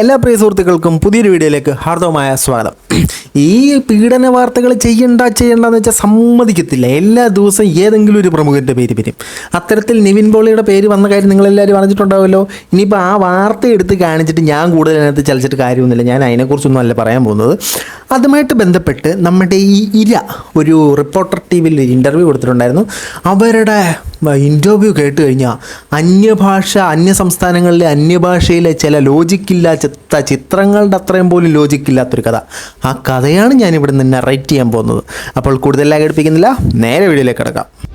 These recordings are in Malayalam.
എല്ലാ പ്രിയ സുഹൃത്തുക്കൾക്കും പുതിയൊരു വീഡിയോയിലേക്ക് ഹാർദവമായ സ്വാഗതം. ഈ പീഡന വാർത്തകൾ ചെയ്യണ്ട ചെയ്യണ്ടെന്ന് വെച്ചാൽ സമ്മതിക്കത്തില്ല. എല്ലാ ദിവസവും ഏതെങ്കിലും ഒരു പ്രമുഖന്റെ പേര് വരും. അത്തരത്തിൽ നിവിൻ പോളിയുടെ പേര് വന്ന കാര്യം നിങ്ങളെല്ലാവരും അറിഞ്ഞിട്ടുണ്ടാവുമല്ലോ. ഇനിയിപ്പോൾ ആ വാർത്ത എടുത്ത് കാണിച്ചിട്ട് ഞാൻ കൂടുതൽ അതിനകത്ത് ചലിച്ചിട്ട് കാര്യമൊന്നുമില്ല. ഞാൻ അതിനെക്കുറിച്ചൊന്നും അല്ല പറയാൻ പോകുന്നത്. അതുമായിട്ട് ബന്ധപ്പെട്ട് നമ്മുടെ ഈ ഇര ഒരു റിപ്പോർട്ടർ ടി വിയിൽ ഇന്റർവ്യൂ കൊടുത്തിട്ടുണ്ടായിരുന്നു. അവരുടെ ഇന്റർവ്യൂ കേട്ട് കഴിഞ്ഞാൽ അന്യഭാഷ അന്യ സംസ്ഥാനങ്ങളിലെ അന്യഭാഷയിലെ ചില ലോജിക്കില്ലാത്ത ചിത്രങ്ങളുടെ അത്രയും പോലും ലോജിക്കില്ലാത്തൊരു കഥ. ആ കഥയാണ് ഞാനിവിടെ നിന്ന് നറേറ്റ് ചെയ്യാൻ പോകുന്നത്. അപ്പോൾ കൂടുതൽ ലാഗടിപ്പിക്കുന്നില്ല നേരെ വീഡിയോയിലേക്ക് കിടക്കാം.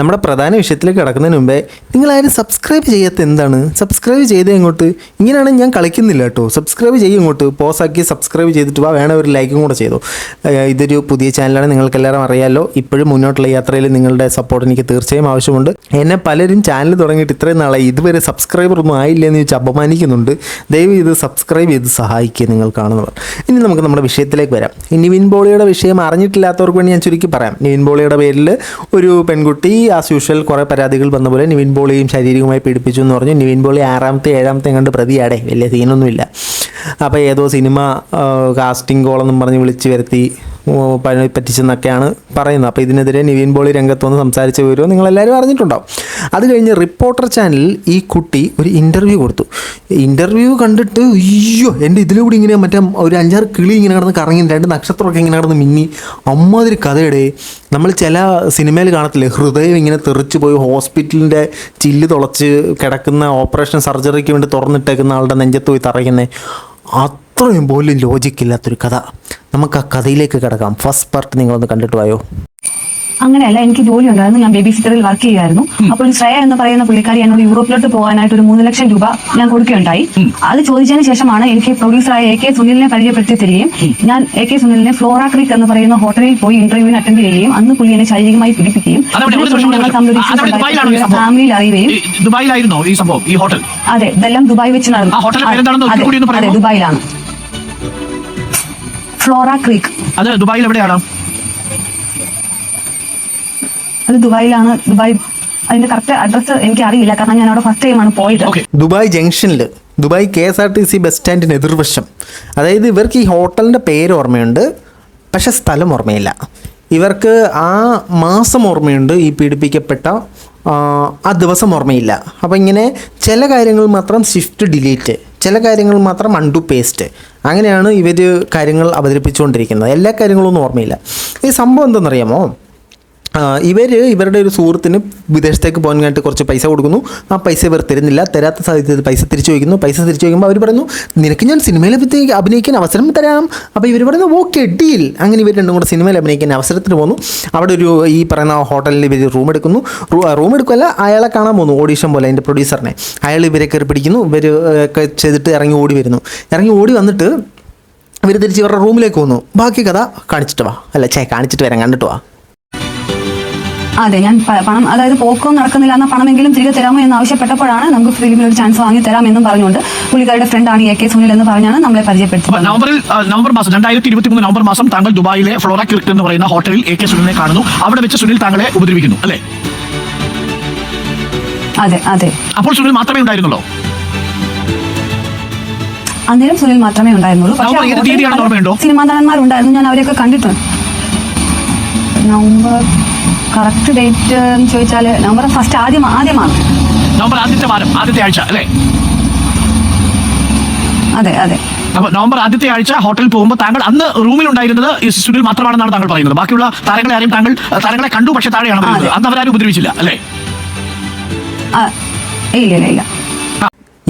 നമ്മുടെ പ്രധാന വിഷയത്തിലേക്ക് കിടക്കുന്നതിന് മുമ്പേ നിങ്ങൾ ആരും സബ്സ്ക്രൈബ് ചെയ്യാത്ത എന്താണ്? സബ്സ്ക്രൈബ് ചെയ്തേ ഇങ്ങോട്ട്. ഇങ്ങനെയാണ് ഞാൻ കളിക്കുന്നില്ല കേട്ടോ. സബ്സ്ക്രൈബ് ചെയ്യും ഇങ്ങോട്ട്. പോസാക്കി സബ്സ്ക്രൈബ് ചെയ്തിട്ട് വാ. വേണം ഒരു ലൈക്കും കൂടെ ചെയ്തു. ഇതൊരു പുതിയ ചാനലാണ് നിങ്ങൾക്ക് എല്ലാവരും അറിയാമല്ലോ ഇപ്പോഴും മുന്നോട്ടുള്ള യാത്രയിൽ നിങ്ങളുടെ സപ്പോർട്ട് എനിക്ക് തീർച്ചയായും ആവശ്യമുണ്ട്. എന്നെ പലരും ചാനൽ തുടങ്ങിയിട്ട് ഇത്രയും നാളെ ഇതുവരെ സബ്സ്ക്രൈബർ ഒന്നും ആയില്ല എന്ന് ചോദിച്ച് അപമാനിക്കുന്നുണ്ട്. ദയവ് ഇത് സബ്സ്ക്രൈബ് ചെയ്ത് സഹായിക്കുക നിങ്ങൾ കാണുന്നവർ. ഇനി നമുക്ക് നമ്മുടെ വിഷയത്തിലേക്ക് വരാം. ഇനി ബോളിയുടെ വിഷയം അറിഞ്ഞിട്ടില്ലാത്തവർക്ക് വേണ്ടി ഞാൻ ചുരുക്കി പറയാം. നിവിൻ ബോളിയുടെ പേരിൽ ഒരു പെൺകുട്ടി ആസ് യൂഷ്വൽ കുറേ പരാതികൾ വന്ന പോലെ നിവിൻ പോളിയും ശാരീരികമായി പീഡിപ്പിച്ചു എന്ന് പറഞ്ഞു. നിവിൻ പോളി ആറാമത്തെ ഏഴാമത്തെ കണ്ട് പ്രതിയാടെ. വലിയ സീനൊന്നുമില്ല. അപ്പോൾ ഏതോ സിനിമ കാസ്റ്റിംഗ് കോളെന്നും പറഞ്ഞ് വിളിച്ച് വരുത്തി. പറ്റിച്ചെന്നൊക്കെയാണ് പറയുന്നത്. അപ്പോൾ ഇതിനെതിരെ നിവിൻ പോളി രംഗത്ത് വന്ന് സംസാരിച്ച വിവരവും നിങ്ങളെല്ലാവരും അറിഞ്ഞിട്ടുണ്ടാവും. അത് കഴിഞ്ഞ് റിപ്പോർട്ടർ ചാനലിൽ ഈ കുട്ടി ഒരു ഇന്റർവ്യൂ കൊടുത്തു. ഇന്റർവ്യൂ കണ്ടിട്ട് അയ്യോ എന്റെ ഇതിലൂടെ ഇങ്ങനെ മറ്റേ ഒരു അഞ്ചാറ് കിളി ഇങ്ങനെ കിടന്ന് കറങ്ങി രണ്ട് നക്ഷത്രമൊക്കെ ഇങ്ങനെ കിടന്ന് മിന്നി. അമ്മാതിരി കഥയുടെ. നമ്മൾ ചില സിനിമയിൽ കാണത്തില്ലേ ഹൃദയം ഇങ്ങനെ തെറിച്ച് പോയി ഹോസ്പിറ്റലിന്റെ ചില്ല് തുളച്ച് കിടക്കുന്ന ഓപ്പറേഷൻ സർജറിക്ക് വേണ്ടി തുറന്നിട്ടേക്കുന്ന ആളുടെ നെഞ്ചത്ത് പോയി തറയുന്നത് അത്രയും പോലും ലോജിക്കില്ലാത്തൊരു കഥ. നമുക്ക് ആ കഥയിലേക്ക് കിടക്കാം. ഫസ്റ്റ് പാർട്ട് നിങ്ങൾ ഒന്ന് കണ്ടിട്ട് പോയോ അങ്ങനെയല്ല എനിക്ക് ജോലി ഉണ്ടായിരുന്നു. ഞാൻ ബേബി സിറ്ററിൽ വർക്ക് ചെയ്യുമായിരുന്നു അപ്പോൾ ശ്രേയ എന്ന് പറയുന്ന പുള്ളിക്കാരി എന്നോട് യൂറോപ്പിലോട്ട് പോകാനായിട്ട് ഒരു മൂന്ന് ലക്ഷം രൂപ ഞാൻ കൊടുക്കുകയുണ്ടായി. അത് ചോദിച്ചതിന് ശേഷമാണ് എനിക്ക് പ്രൊഡ്യൂസറായ എ കെ സുനിലിനെ പരിചയപ്പെടുത്തി തരികയും ഞാൻ എ കെ സുനിലിനെ ഫ്ലോറ ക്രീക്ക് എന്ന് പറയുന്ന ഹോട്ടലിൽ പോയി ഇന്റർവ്യൂവിന് അറ്റൻഡ് ചെയ്യുകയും അന്ന് പുള്ളി എന്നെ ശാരീരികമായി പീഡിപ്പിക്കുകയും സംഭവം? ഫാമിലിയിൽ അറിയുകയും ഈ ദുബായിലായിരുന്നോ ഈ സംഭവം ഈ ഹോട്ടൽ അതെ ഇതെല്ലാം ദുബായ് വെച്ച് നടന്നു. അതെ? ദുബായിലാണ്. ഫ്ലോറ ക്രീക്ക് അത് ദുബായിൽ എവിടെയാണ്? അത് ദുബായിലാണ്. ദുബായ് അതിന്റെ കറക്റ്റ് അഡ്രസ് എനിക്ക് അറിയില്ല. കാരണം ഞാൻ അവിടെ ഫസ്റ്റ് ടൈമാണ് പോയത്. ഓക്കെ ദുബായ് ജംഗ്ഷനിൽ Dubai K S R T C bus സ്റ്റാൻഡിന് എതിർവശം. അതായത് ഇവർക്ക് ഈ ഹോട്ടലിന്റെ പേര് ഓർമ്മയുണ്ട് പക്ഷേ സ്ഥലം ഓർമ്മയില്ല. ഇവർക്ക് ആ മാസം ഓർമ്മയുണ്ട് ഈ പീഡിപ്പിക്കപ്പെട്ട ആ, ആ ദിവസം ഓർമ്മയില്ല. അപ്പോൾ ഇങ്ങനെ ചില കാര്യങ്ങൾ മാത്രം ഷിഫ്റ്റ് ഡിലീറ്റ് ചില കാര്യങ്ങൾ മാത്രം അണ്ടു പേസ്റ്റ് അങ്ങനെയാണ് ഇവർ കാര്യങ്ങൾ അവതരിപ്പിച്ചുകൊണ്ടിരിക്കുന്നത്. എല്ലാ കാര്യങ്ങളൊന്നും ഓർമ്മയില്ല. ഈ സംഭവം എന്തെന്നറിയാമോ? ഇവർ ഇവരുടെ ഒരു സുഹൃത്തിന് വിദേശത്തേക്ക് പോകാനായിട്ട് കുറച്ച് പൈസ കൊടുക്കുന്നു. ആ പൈസ ഇവർ തരുന്നില്ല. തരാത്ത സാഹചര്യത്തിൽ പൈസ തിരിച്ചു ചോദിക്കുന്നു. പൈസ തിരിച്ചു ചോദിക്കുമ്പോൾ അവർ പറയുന്നു നിനക്ക് ഞാൻ സിനിമയിൽ അഭിനയി- അഭിനയിക്കാൻ അവസരം തരാം. അപ്പോൾ ഇവർ പറയുന്നു ഓക്കെ ഡീൽ. അങ്ങനെ ഇവർ രണ്ടും കൂടെ സിനിമയിൽ അഭിനയിക്കാൻ അവസരത്തിന് പോകുന്നു അവിടെ ഒരു ഈ പറയുന്ന ഹോട്ടലിൽ ഇവർ റൂം എടുക്കുന്നു. റൂം എടുക്കുമല്ല അയാളെ കാണാൻ പോകുന്നു ഓഡീഷൻ പോലെ അതിന്റെ പ്രൊഡ്യൂസറിനെ. അയാൾ ഇവരെ കയറി പിടിക്കുന്നു. ഇവർ ഒക്കെ ചെയ്തിട്ട് ഇറങ്ങി ഓടി വരുന്നു. ഇറങ്ങി ഓടി വന്നിട്ട് ഇവർ തിരിച്ച് ഇവരുടെ റൂമിലേക്ക് പോകുന്നു ബാക്കി കഥ കാണിച്ചിട്ട് വാ. അല്ല ചേ കാണിച്ചിട്ട് വരാം കണ്ടിട്ട് വാ. അതെ ഞാൻ പണം അതായത് പോക്കോ നടക്കുന്നില്ല എന്ന പണമെങ്കിലും തിരികെ തരാമോ എന്ന് ആവശ്യപ്പെട്ടപ്പോഴാണ് നമുക്ക് ഫിലിമിൽ ഒരു ചാൻസ് വാങ്ങി തരാം എന്നും പറഞ്ഞുകൊണ്ട് പുള്ളിക്കാരുടെ ഫ്രണ്ടാണ് എ കെ സുനിൽ എന്ന് പറഞ്ഞാണ് നമ്മളെ പരിചയപ്പെടുത്തുന്നത് നവംബറിൽ നവംബർ മാസം രണ്ടായിരത്തി ഇരുപത്തി മൂന്ന് നവംബർ മാസം താങ്കൾ ദുബായിലെ ഫ്ലോറ ക്രിക്ട് എന്ന് പറയുന്ന ഹോട്ടലിൽ എ കെ സുനിലിനെ കാണുന്നു. അവിടെ വെച്ച് സുനിൽ താങ്കളെ ഉപദ്രവിക്കുന്നു അല്ലേ? അതെ അതെ. അപ്പോൾ സുനിൽ മാത്രമേ ഉണ്ടായിരുന്നുള്ളൂ? അന്നേരം സുനിൽ മാത്രമേ ഉണ്ടായിരുന്നുള്ളൂ. പക്ഷേ? സിനിമാ നടന്മാരുണ്ടായിരുന്നു ഞാൻ അവരെയൊക്കെ കണ്ടിട്ടുണ്ട്. നവംബർ കറക്റ്റ് ഡേറ്റ് എന്ന് ചോദിച്ചാൽ നവംബർ ഫസ്റ്റ് ആദ്യം ആദ്യമാണ്. നവംബർ ആദ്യത്തെ വാരം ആദ്യത്തെ ആഴ്ച അല്ലേ? അതെ അതെ. അപ്പൊ നവംബർ ആദ്യത്തെ ആഴ്ച ഹോട്ടലിൽ പോകുമ്പോൾ താങ്കൾ അന്ന് റൂമിൽ ഉണ്ടായിരുന്നത് ഈ സുനിൽ മാത്രമാണെന്നാണ് താങ്കൾ പറയുന്നത്. ബാക്കിയുള്ള താരങ്ങളെ ആരെയും താങ്കൾ താരങ്ങളെ കണ്ടു പക്ഷേ താഴെയാണ്. അന്ന് അവരാരും ഉപദ്രവിച്ചില്ല അല്ലേ? ഇല്ല ഇല്ല ഇല്ല.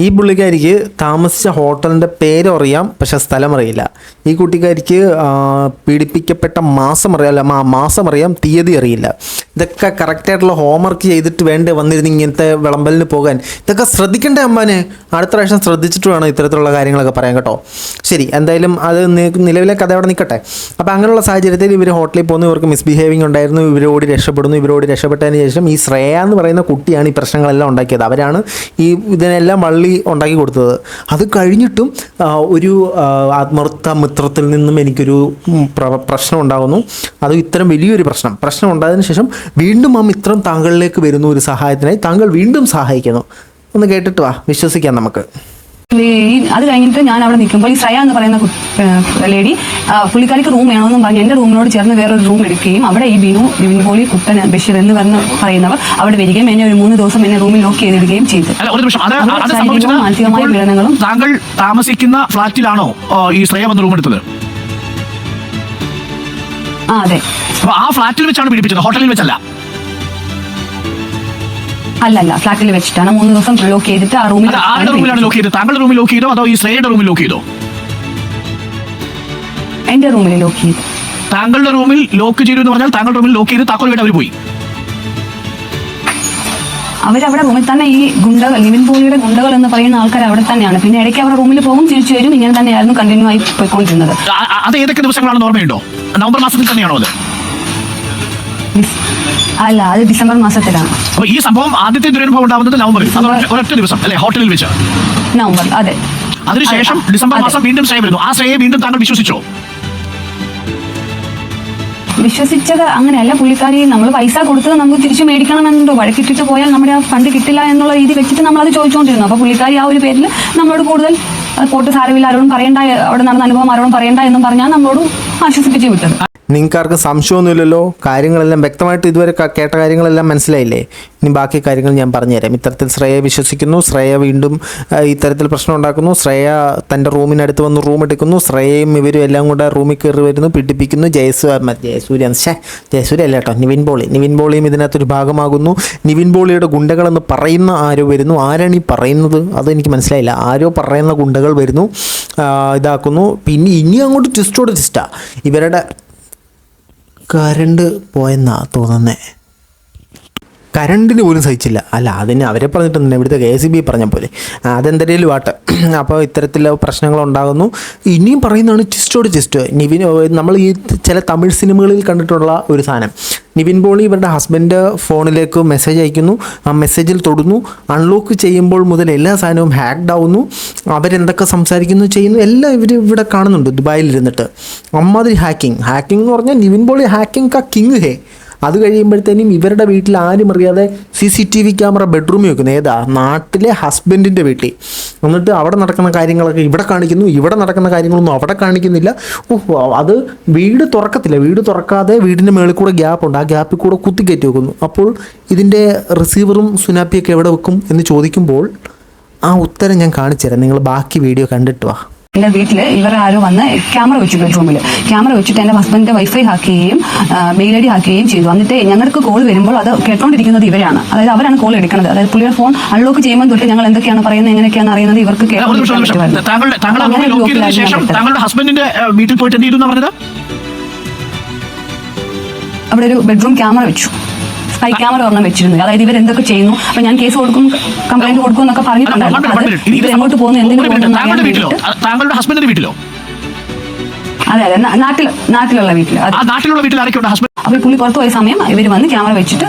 ഈ പുള്ളിക്കാരിക്ക് താമസിച്ച ഹോട്ടലിന്റെ പേരറിയാം പക്ഷെ സ്ഥലം അറിയില്ല ഈ കുട്ടിക്കാരിക്ക് പീഡിപ്പിക്കപ്പെട്ട മാസം അറിയാം അല്ല മാ- മാസം അറിയാം തീയതി അറിയില്ല. ഇതൊക്കെ കറക്റ്റായിട്ടുള്ള ഹോംവർക്ക് ചെയ്തിട്ട് വേണ്ടേ വന്നിരുന്ന് ഇങ്ങനത്തെ വിളമ്പലിന് പോകാൻ. ഇതൊക്കെ ശ്രദ്ധിക്കണ്ടേ അമ്മാനെ? അടുത്ത പ്രാവശ്യം ശ്രദ്ധിച്ചിട്ട് വേണം ഇത്തരത്തിലുള്ള കാര്യങ്ങളൊക്കെ പറയാൻ കേട്ടോ. ശരി എന്തായാലും അത് നിലവിലെ കഥ അവിടെ നിൽക്കട്ടെ. അപ്പോൾ അങ്ങനെയുള്ള സാഹചര്യത്തിൽ ഇവർ ഹോട്ടലിൽ പോകുന്നു ഇവർക്ക് മിസ്ബിഹേവിംഗ് ഉണ്ടായിരുന്നു ഇവരോട് രക്ഷപ്പെടുന്നു ഇവരോട് രക്ഷപ്പെട്ടതിന് ശേഷം ഈ ശ്രേയ എന്ന് പറയുന്ന കുട്ടിയാണ് ഈ പ്രശ്നങ്ങളെല്ലാം ഉണ്ടാക്കിയത്. അവരാണ് ഈ ഇതിനെല്ലാം വള്ളി പുള്ളി ഉണ്ടാക്കി കൊടുത്തത്. അത് കഴിഞ്ഞിട്ടും ഒരു ആത്മർത്ഥ മിത്രത്തിൽ നിന്നും എനിക്കൊരു പ്രശ്നം ഉണ്ടാകുന്നു. അത് ഇത്തരം വലിയൊരു പ്രശ്നം. പ്രശ്നം ഉണ്ടായതിനു ശേഷം വീണ്ടും ആ മിത്രം താങ്കളിലേക്ക് വരുന്നു ഒരു സഹായത്തിനായി താങ്കൾ വീണ്ടും സഹായിക്കുന്നു. ഒന്ന് കേട്ടിട്ട് വാ വിശ്വസിക്കാം നമുക്ക്. അത് കഴിഞ്ഞിട്ട് ഞാൻ അവിടെ നിൽക്കുമ്പോൾ ഈ ശ്രയ എന്ന് പറയുന്ന ലേഡി പുള്ളിക്കാരിക്ക് റൂം വേണമെന്നും പറഞ്ഞ് എന്റെ റൂമിനോട് ചേർന്ന് വേറൊരു റൂം എടുക്കുകയും അവിടെ ഈ ബിനു ബിൻപോളി കുട്ടൻ ബഷീർ എന്ന് പറഞ്ഞ് പറയുന്നവർ അവിടെ വരികയും എന്നെ ഒരു മൂന്ന് ദിവസം എന്നെ റൂമിൽ ലോക്ക് ചെയ്തിടുകയും ചെയ്തു. മാനസികമായ പീഡനങ്ങളും താങ്കൾ താമസിക്കുന്ന ഫ്ലാറ്റിലാണോ ഈ ശ്രേയ വന്ന് റൂം എടുത്തത്? ആ അതെ. ആ ഫ്ലാറ്റിൽ വെച്ചാണ് പീഡിപ്പിച്ചത് ഹോട്ടലിൽ വെച്ചല്ല. അല്ലല്ല ഫ്ലാറ്റിൽ വെച്ചിട്ടാണ്. മൂന്ന് ദിവസം ലോക്ക് ചെയ്തിട്ട് ആ റൂമിൽ അത് ആരുടെ റൂമിലാണ് ലോക്ക് ചെയ്തത്? താങ്കളുടെ റൂമിൽ ലോക്ക് ചെയ്തോ? അതോ ഈ ശ്രേയയുടെ റൂമിൽ ലോക്ക് ചെയ്തോ? എന്റെ റൂമിൽ ലോക്ക് ചെയ്തു. താങ്കളുടെ റൂമിൽ ലോക്ക് ചെയ്തു എന്ന് പറഞ്ഞാൽ താങ്കളുടെ റൂമിൽ ലോക്ക് ചെയ്ത് താക്കോൽ വീട് അവർ പോയി. അവരവിടെ റൂമിൽ തന്നെ ഈ ഗുണ്ടകൾ നിവിൻ പോളിയുടെ ഗുണ്ടകൾ എന്ന് പറയുന്ന ആൾക്കാർ അവിടെ തന്നെയാണ്. പിന്നെ ഇടയ്ക്ക് അവരുടെ റൂമിൽ പോകും തിരിച്ചു വരും. ഇങ്ങനെ തന്നെയായിരുന്നു കണ്ടിന്യൂ ആയി പോയിക്കൊണ്ടിരുന്നത്. ആ- ആ- അത് ഏതൊക്കെ ദിവസങ്ങളാണെന്ന് ഓർമ്മയുണ്ടോ? നവംബർ മാസത്തിൽ തന്നെയാണോ അത്? അല്ല അത് ഡിസംബർ മാസത്തിലാണ്. അപ്പൊ ഈ സംഭവം ആദ്യത്തെ ദുരനുഭവം ഉണ്ടാവുന്നത് നവംബറിൽ. അത് ഒരൊറ്റ- ഒരൊറ്റ ദിവസം അല്ലെ? ഹോട്ടലിൽ വെച്ച്. നവംബർ അതെ. അതിനുശേഷം അതെ. ഡിസംബർ അതെ. മാസം വീണ്ടും ശ്രേയ വരുന്നു. ആ ശ്രേയെ വീണ്ടും താങ്കൾ വിശ്വസിച്ചോ? വിശ്വസിച്ചത് അങ്ങനെയല്ല. പുള്ളിക്കാരി നമ്മൾ പൈസ കൊടുത്തത് നമുക്ക് തിരിച്ചു മേടിക്കണമെന്നുണ്ടോ. വഴക്കിട്ടിട്ട് പോയാൽ നമ്മുടെ ആ ഫണ്ട് കിട്ടില്ല എന്നുള്ള രീതി വെച്ചിട്ട് നമ്മൾ അത് ചോദിച്ചുകൊണ്ടിരുന്നു. അപ്പൊ പുള്ളിക്കാരി ആ ഒരു പേരിൽ നമ്മളോട് കൂടുതൽ "അത് പോട്ട് സാരമില്ല ആരോടും പറയണ്ട അവിടെ നടന്ന അനുഭവം ആരോടും പറയണ്ട എന്നും പറഞ്ഞാൽ നമ്മളോട് ആശ്വസിപ്പിച്ച് വിട്ടത്. നിങ്ങൾക്ക് ആർക്കും സംശയമൊന്നുമില്ലല്ലോ. കാര്യങ്ങളെല്ലാം വ്യക്തമായിട്ട് ഇതുവരെ കേട്ട കാര്യങ്ങളെല്ലാം മനസ്സിലായില്ലേ? ഇനി ബാക്കി കാര്യങ്ങൾ ഞാൻ പറഞ്ഞുതരാം. ഇത്തരത്തിൽ ശ്രേയ വിശ്വസിക്കുന്നു. ശ്രേയ വീണ്ടും ഇത്തരത്തിൽ പ്രശ്നം ഉണ്ടാക്കുന്നു. ശ്രേയ തന്റെ റൂമിനടുത്ത് വന്ന് റൂം എടുക്കുന്നു. ശ്രേയയും ഇവരും എല്ലാം കൂടെ റൂമിൽ കയറി വരുന്നു പിടിപ്പിക്കുന്നു. ജയസൂര്യ മറ്റേ ജയസൂര്യ അല്ല കേട്ടോ നിവിൻ ബോളി നിവിൻ പോളിയും ഇതിനകത്തൊരു ഭാഗമാകുന്നു. നിവിൻ പോളിയുടെ ഗുണ്ടകളെന്ന് പറയുന്ന ആരോ വരുന്നു. ആരാണ് ഈ പറയുന്നത്? അതെനിക്ക് മനസ്സിലായില്ല. ആരോ പറയുന്ന ഗുണ്ടകൾ വരുന്നു ഇതാക്കുന്നു. പിന്നെ ഇനി അങ്ങോട്ട് ട്വിസ്റ്റോട് ട്വിസ്റ്റാണ് ഇവരുടെ കരണ്ട് പോയെന്നാണ് തോന്നുന്നേ. കരണ്ടിന് പോലും സഹിച്ചില്ല. അല്ല അതിന് അവരെ പറഞ്ഞിട്ടൊന്നും ഇവിടുത്തെ കെ സി ബി പറഞ്ഞ പോലെ. അതെന്തെങ്കിലും വാട്ട് അപ്പോൾ ഇത്തരത്തിൽ പ്രശ്നങ്ങൾ ഉണ്ടാകുന്നു ഇനിയും പറയുന്നതാണ് ചിസ്റ്റോട് ചിസ്റ്റ്. നിവിൻ നമ്മൾ ഈ ചില തമിഴ് സിനിമകളിൽ കണ്ടിട്ടുള്ള ഒരു സാധനം. നിവിൻ പോളി ഇവരുടെ ഹസ്ബൻഡ് ഫോണിലേക്ക് മെസ്സേജ് അയക്കുന്നു. ആ മെസ്സേജിൽ തൊടുന്നു. അൺലോക്ക് ചെയ്യുമ്പോൾ മുതൽ എല്ലാ സാധനവും ഹാക്ഡ് ആവുന്നു. അവരെന്തൊക്കെ സംസാരിക്കുന്നു ചെയ്യുന്നു എല്ലാം ഇവർ ഇവിടെ കാണുന്നുണ്ട് ദുബായിൽ ഇരുന്നിട്ട് അമ്മാതിരി ഹാക്കിംഗ്. ഹാക്കിംഗ് എന്ന് പറഞ്ഞാൽ നിവിൻ പോളി ഹാക്കിംഗ് ക കിങ് ഹേ. അത് കഴിയുമ്പോഴത്തേനും ഇവരുടെ വീട്ടിൽ ആരും അറിയാതെ C C T V camera ബെഡ്റൂമിൽ വെക്കുന്നു. ഏതാ? നാട്ടിലെ ഹസ്ബൻഡിന്റെ വീട്ടിൽ. എന്നിട്ട് അവിടെ നടക്കുന്ന കാര്യങ്ങളൊക്കെ ഇവിടെ കാണിക്കുന്നു ഇവിടെ നടക്കുന്ന കാര്യങ്ങളൊന്നും അവിടെ കാണിക്കുന്നില്ല. അത് വീട് തുറക്കത്തില്ല. വീട് തുറക്കാതെ വീടിന്റെ മേളിൽ കൂടെ ഗ്യാപ്പ് ഉണ്ട്. ആ ഗ്യാപ്പിൽ കൂടെ കുത്തിക്കയറ്റി വെക്കുന്നു. അപ്പോൾ ഇതിന്റെ റിസീവറും സുനാപ്പിയൊക്കെ എവിടെ വെക്കും എന്ന് ചോദിക്കുമ്പോൾ ആ ഉത്തരം ഞാൻ കാണിച്ചു തരാം നിങ്ങൾ ബാക്കി വീഡിയോ കണ്ടിട്ട് വാ. എന്റെ വീട്ടിൽ ഇവർ ആരോ വന്ന് ക്യാമറ വെച്ചു ബെഡ്റൂമിൽ ക്യാമറ വെച്ചിട്ട് എന്റെ ഹസ്ബൻഡിന്റെ വൈഫൈ ഹാക്ക് ചെയ്യുകയും മെയിൽ ഐ ഡി ഹാക്ക് ചെയ്യുകയും ചെയ്തു. എന്നിട്ട് ഞങ്ങൾക്ക് കോൾ വരുമ്പോൾ അത് കേട്ടോണ്ടിരിക്കുന്നത് ഇവരാണ്. അതായത് അവരാണ് കോൾ എടുക്കുന്നത്. അതായത് പുള്ളിയുടെ ഫോൺ അൺലോക്ക് ചെയ്യുമ്പോൾ തൊട്ട് ഞങ്ങൾ എന്തൊക്കെയാണ് പറയുന്നത് എങ്ങനെയൊക്കെയാണ് അറിയുന്നത് ഇവർക്ക് താങ്കളുടെ ഹസ്ബൻഡിന്റെ വീട്ടിൽ പോയിട്ട് എന്ത് ചെയ്തു പറഞ്ഞത്? അവിടെ ഒരു ബെഡ്റൂം ക്യാമറ വെച്ചു. സ്പൈ ക്യാമറ ഒരെണ്ണം വെച്ചിരുന്നു. അതായത് ഇവർ എന്തൊക്കെ ചെയ്യുന്നു? അപ്പൊ ഞാൻ കേസ് കൊടുക്കും കംപ്ലൈന്റ് കൊടുക്കും എന്നൊക്കെ പറഞ്ഞിട്ടുണ്ടായിരുന്നു. ഇവർ എങ്ങോട്ട് പോകുന്നു എന്തിനു പോകുന്നു? താങ്കളുടെ ഹസ്ബൻഡിന്റെ വീട്ടിലോ? അതെ അതെ. നാട്ടിൽ നാട്ടിലുള്ള വീട്ടിൽ. നാട്ടിലുള്ള വീട്ടിൽ ആരൊക്കെയുണ്ട് ഹസ്ബൻഡ് അപ്പൊ പുള്ളി പുറത്തു പോയ സമയം ഇവർ വന്ന് ക്യാമറ വെച്ചിട്ട്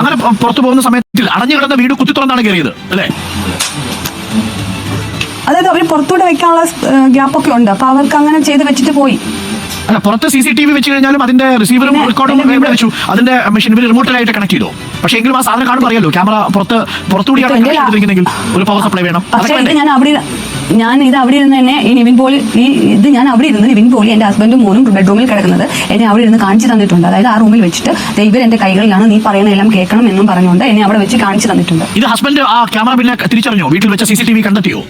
അങ്ങനെ പുറത്തു പോകുന്ന സമയത്തിൽ അടഞ്ഞു കിടന്ന വീട് കുത്തി തുറന്നാണ് കയറിയത് അല്ലേ? അതായത് അവർ പുറത്തൂടെ വെക്കാനുള്ള ഗ്യാപ്പൊക്കെ ഉണ്ട്. അപ്പൊ അവർക്ക് അങ്ങനെ ചെയ്ത് വെച്ചിട്ട് പോയി. അല്ല പുറത്ത് സി സി ടി വി വെച്ച് കഴിഞ്ഞാലും അതിന്റെ റിസീവറും റെക്കോർഡും ഇവിടെ വെച്ചു. അതിന്റെ മെഷീൻ ഇവർ റിമോട്ടിലായിട്ട് കണക്ട് ചെയ്തു. പക്ഷേ എങ്കിലും ആ സാധനം കാണുമ്പോൾ അറിയാലോ ക്യാമറ പുറത്ത് പുറത്തുകൂടിയാണ് ഇപ്പൊ കണക്ട് ചെയ്തിരിക്കുന്നെങ്കിൽ ഒരു പവർ സപ്ലൈ വേണം? ഞാൻ അവിടെ ഞാൻ ഇത് അവിടെ ഇരുന്ന് തന്നെ ഈ നിവിൻ പോളി ഈ ഇത് ഞാൻ അവിടെ ഇരുന്ന് നിവിൻ പോളി എന്റെ ഹസ്ബൻഡും മോനും ബെഡ്റൂമിൽ കിടക്കുന്നത് എന്നെ അവിടെ ഇരുന്ന് കാണിച്ചു തന്നിട്ടുണ്ട്. അതായത് ആ റൂമിൽ വെച്ചിട്ട് ഇവർ എന്റെ കൈകളിലാണ് നീ പറയുന്ന എല്ലാം കേൾക്കണം എന്നും പറഞ്ഞുകൊണ്ട് എന്നെ അവിടെ വെച്ച് കാണിച്ചു തന്നിട്ടുണ്ട്. ഇത് ഹസ്ബൻഡ് ആ ക്യാമറ പിന്നെ തിരിച്ചറിഞ്ഞോ? വീട്ടിൽ വെച്ച സി സി ടി വി കണ്ടെത്തിയോ?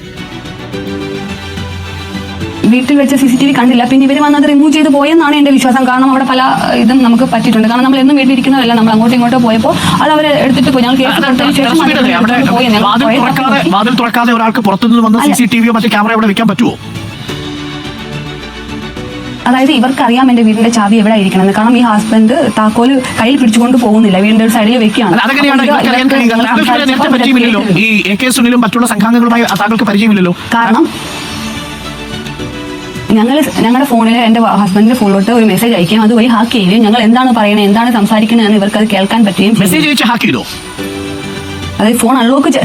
വീട്ടിൽ വെച്ച് സി സി ടി വി കണ്ടില്ല. പിന്നെ ഇവർ വന്നത് റിമൂവ് ചെയ്ത് പോയെന്നാണ് എന്റെ വിശ്വാസം. കാരണം അവിടെ പല ഇതും നമുക്ക് പറ്റിയിട്ടുണ്ട്. കാരണം നമ്മൾ എന്നും വീട്ടിലിരിക്കുന്നതല്ല നമ്മൾ അങ്ങോട്ടും ഇങ്ങോട്ടോ പോയപ്പോൾ അത് അവർ എടുത്തിട്ട് പോയി. ഞങ്ങൾ കേസ് കൊടുത്തതിന് ശേഷം വാതിൽ തുറക്കാതെ ഒരാൾക്ക് പുറത്തുനിന്ന് വന്ന് സി. സി ടി വിയോ മറ്റു ക്യാമറ ഇവിടെ വെക്കാൻ പറ്റുമോ അതായത് ഇവർക്ക് അറിയാം എന്റെ വീടിന്റെ ചാവി എവിടെ ആയിരിക്കണം കാരണം ഈ ഹസ്ബൻഡ് താക്കോൽ കയ്യിൽ പിടിച്ചുകൊണ്ട് പോകുന്നില്ല. വീടിന്റെ ഒരു സൈഡിൽ വെക്കുകയാണ്. ഈ സുനിലും മറ്റുള്ള സംഘാംഗങ്ങളുമായി താങ്കൾക്ക് പരിചയമില്ലല്ലോ. കാരണം ഞങ്ങൾ ഞങ്ങളുടെ ഫോണിൽ എന്റെ ഹസ്ബൻഡിന്റെ ഫോണിലോട്ട് ഒരു മെസ്സേജ് അയക്കുകയും അതുവഴി ഹാക്ക് ചെയ്യുകയും ഞങ്ങൾ എന്താണ് പറയുന്നത് എന്താണ് സംസാരിക്കുന്നത് എന്ന് ഇവർക്ക് അത് കേൾക്കാൻ പറ്റുകയും മെസ്സേജ് അയച്ച് ഹാക്ക് ചെയ്തോ? അതായത് ഫോൺ അൺലോക്ക്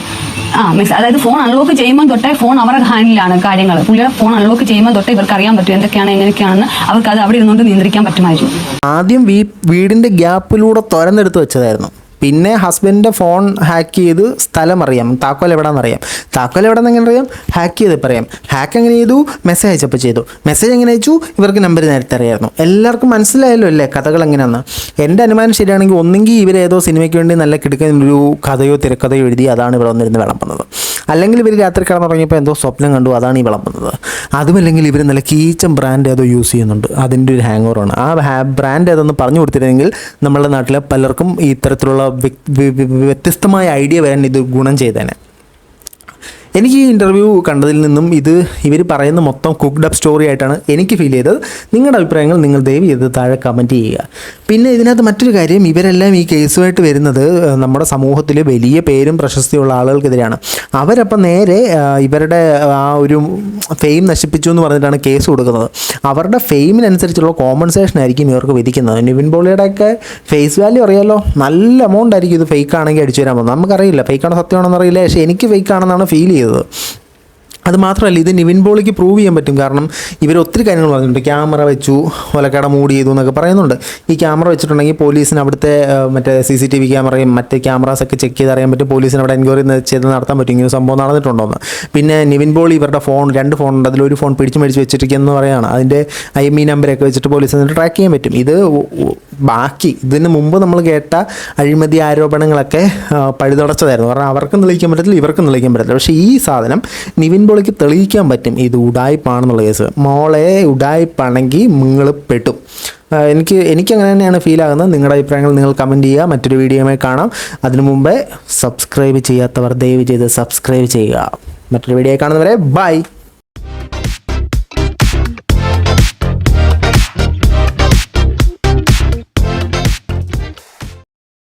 ആ മിസ് അതായത് ഫോൺ അൺലോക്ക് ചെയ്യുമ്പോൾ തൊട്ടേ ഫോൺ അവരുടെ ഹാൻഡിലാണ് കാര്യങ്ങൾ പുള്ളിയുടെ ഫോൺ അൺലോക്ക് ചെയ്യുമ്പോൾ തൊട്ടേ ഇവർക്ക് അറിയാൻ പറ്റും എന്തൊക്കെയാണ് എങ്ങനെയൊക്കെയാണെന്ന് അവർക്ക് അത് അവിടെ ഇരുന്നുകൊണ്ട് നിയന്ത്രിക്കാൻ പറ്റുമായിരുന്നു. ആദ്യം വീടിന്റെ വീടിന്റെ ഗ്യാപ്പിലൂടെ തുരന്നെടുത്ത് വെച്ചതായിരുന്നു. പിന്നെ ഹസ്ബൻഡിന്റെ ഫോൺ ഹാക്ക് ചെയ്ത് സ്ഥലം അറിയാം. താക്കോൽ എവിടെയാണെന്ന് അറിയാം. താക്കോൽ എവിടെ എങ്ങനെ അറിയാം? ഹാക്ക് ചെയ്ത് പറയാം ഹാക്ക് എങ്ങനെ ചെയ്തു? മെസ്സേജ് അയച്ചപ്പോൾ ചെയ്തു. മെസ്സേജ് എങ്ങനെ അയച്ചു? ഇവർക്ക് നമ്പർ നേരത്തെ അറിയായിരുന്നു. എല്ലാവർക്കും മനസ്സിലായല്ലോ അല്ലേ കഥകൾ എങ്ങനെയാണെന്ന് എന്റെ അനുമാനം ശരിയാണെങ്കിൽ ഒന്നെങ്കിൽ ഇവരേതോ സിനിമയ്ക്ക് വേണ്ടി നല്ല കിടക്കുന്ന ഒരു കഥയോ തിരക്കഥയോ എഴുതി അതാണ് ഇവിടെ വന്നിരുന്ന് വിളമ്പുന്നത്. അല്ലെങ്കിൽ ഇവർ രാത്രി കിടന്നുറങ്ങിയപ്പോൾ എന്തോ സ്വപ്നം കണ്ടു അതാണ് ഈ വിളമ്പുന്നത്. അതുമല്ലെങ്കിൽ ഇവർ നല്ല കീച്ചൻ ബ്രാൻഡ് ഏതോ യൂസ് ചെയ്യുന്നുണ്ട്. അതിന്റെ ഒരു ഹാങ് ഓവറാണ് ആ ബ്രാൻഡ് ഏതെന്ന് പറഞ്ഞു കൊടുത്തിരുന്നെങ്കിൽ നമ്മുടെ നാട്ടിലെ പലർക്കും ഇത്തരത്തിലുള്ള വ്യത്യസ്തമായ ഐഡിയ വരാൻ ഇത് ഗുണം ചെയ്തേനെ. എനിക്ക് ഈ ഇന്റർവ്യൂ കണ്ടതിൽ നിന്നും ഇത് ഇവർ പറയുന്ന മൊത്തം കുക്ക്ഡ് അപ്പ് സ്റ്റോറി ആയിട്ടാണ് എനിക്ക് ഫീൽ ചെയ്തത്. നിങ്ങളുടെ അഭിപ്രായങ്ങൾ നിങ്ങൾ ദയവ് ചെയ്ത് താഴെ കമന്റ് ചെയ്യുക. പിന്നെ ഇതിനകത്ത് മറ്റൊരു കാര്യം ഇവരെല്ലാം ഈ കേസുമായിട്ട് വരുന്നത് നമ്മുടെ സമൂഹത്തിൽ വലിയ പേരും പ്രശസ്തിയുള്ള ആളുകൾക്കെതിരെയാണ്. അവരപ്പം നേരെ ഇവരുടെ ആ ഒരു ഫെയിം നശിപ്പിച്ചു എന്ന് പറഞ്ഞിട്ടാണ് കേസ് കൊടുക്കുന്നത്. അവരുടെ ഫെയിമിനനുസരിച്ചുള്ള കോമ്പൻസേഷൻ ആയിരിക്കും ഇവർക്ക് വിധിക്കുന്നത്. നിവിൻ പോളിയുടെയൊക്കെ ഫേസ് വാല്യൂ അറിയാലോ? നല്ല എമൗണ്ട് ആയിരിക്കും ഇത് ഫേക്ക് ആണെങ്കിൽ അടിച്ചു തരാൻ പോകുന്നത്. നമുക്കറിയില്ല ഫേക്കാണോ സത്യമാണെന്ന് അറിയില്ല. പക്ഷേ എനിക്ക് ഫേക്ക് ആണെന്നാണ് ഫീൽ ചെയ്തത്. അത് മാത്രമല്ല ഇത് നിവിൻ പോളിക്ക് പ്രൂവ് ചെയ്യാൻ പറ്റും. കാരണം ഇവർ ഒത്തിരി കാര്യങ്ങൾ പറഞ്ഞിട്ടുണ്ട്. ക്യാമറ വെച്ചു ഒലക്കട മൂടി ചെയ്തു എന്നൊക്കെ പറയുന്നുണ്ട്. ഈ ക്യാമറ വെച്ചിട്ടുണ്ടെങ്കിൽ പോലീസിന് അവിടുത്തെ മറ്റേ സി സി ടി വി ക്യാമറയും മറ്റേ ക്യാമറാസ് ഒക്കെ ചെക്ക് ചെയ്ത് അറിയാൻ പറ്റും. പോലീസിന് അവിടെ എൻക്വയറി ചെയ്ത് നടത്താൻ പറ്റും. ഇങ്ങനെ സംഭവം നടന്നിട്ടുണ്ടോന്ന് പിന്നെ നിവിൻ പോളി ഇവരുടെ ഫോൺ രണ്ട് ഫോൺ ഉണ്ട്. അതിലൊരു ഫോൺ പിടിച്ച് മേടിച്ച് വെച്ചിരിക്കുന്നു പറയുകയാണ്. അതിന്റെ ഐ എം ഇ നമ്പറൊക്കെ വെച്ചിട്ട് പോലീസ് എന്നിട്ട് ട്രാക്ക് ചെയ്യാൻ പറ്റും. ഇത് ബാക്കി ഇതിന് മുമ്പ് നമ്മൾ കേട്ട അഴിമതി ആരോപണങ്ങളൊക്കെ പഴുതടച്ചതായിരുന്നു. കാരണം അവർക്കും തെളിയിക്കാൻ പറ്റത്തില്ല ഇവർക്കും തെളിയിക്കാൻ പറ്റത്തില്ല. പക്ഷേ ഈ സാധനം നിവിൻ പോളിക്ക് തെളിയിക്കാൻ പറ്റും ഇത് ഉടായ്പാണെന്നുള്ള കേസ്. മോളെ ഉടായ്പാണെങ്കിൽ നിങ്ങൾ പെട്ടും എനിക്ക് എനിക്ക് അങ്ങനെ തന്നെയാണ് ഫീൽ ആകുന്നത്. നിങ്ങളുടെ അഭിപ്രായങ്ങൾ നിങ്ങൾ കമന്റ് ചെയ്യുക. മറ്റൊരു വീഡിയോയുമായി കാണാം. അതിനു മുമ്പേ സബ്സ്ക്രൈബ് ചെയ്യാത്തവർ ദയവ് ചെയ്ത് സബ്സ്ക്രൈബ് ചെയ്യുക. മറ്റൊരു വീഡിയോ കാണുന്നവരെ ബൈ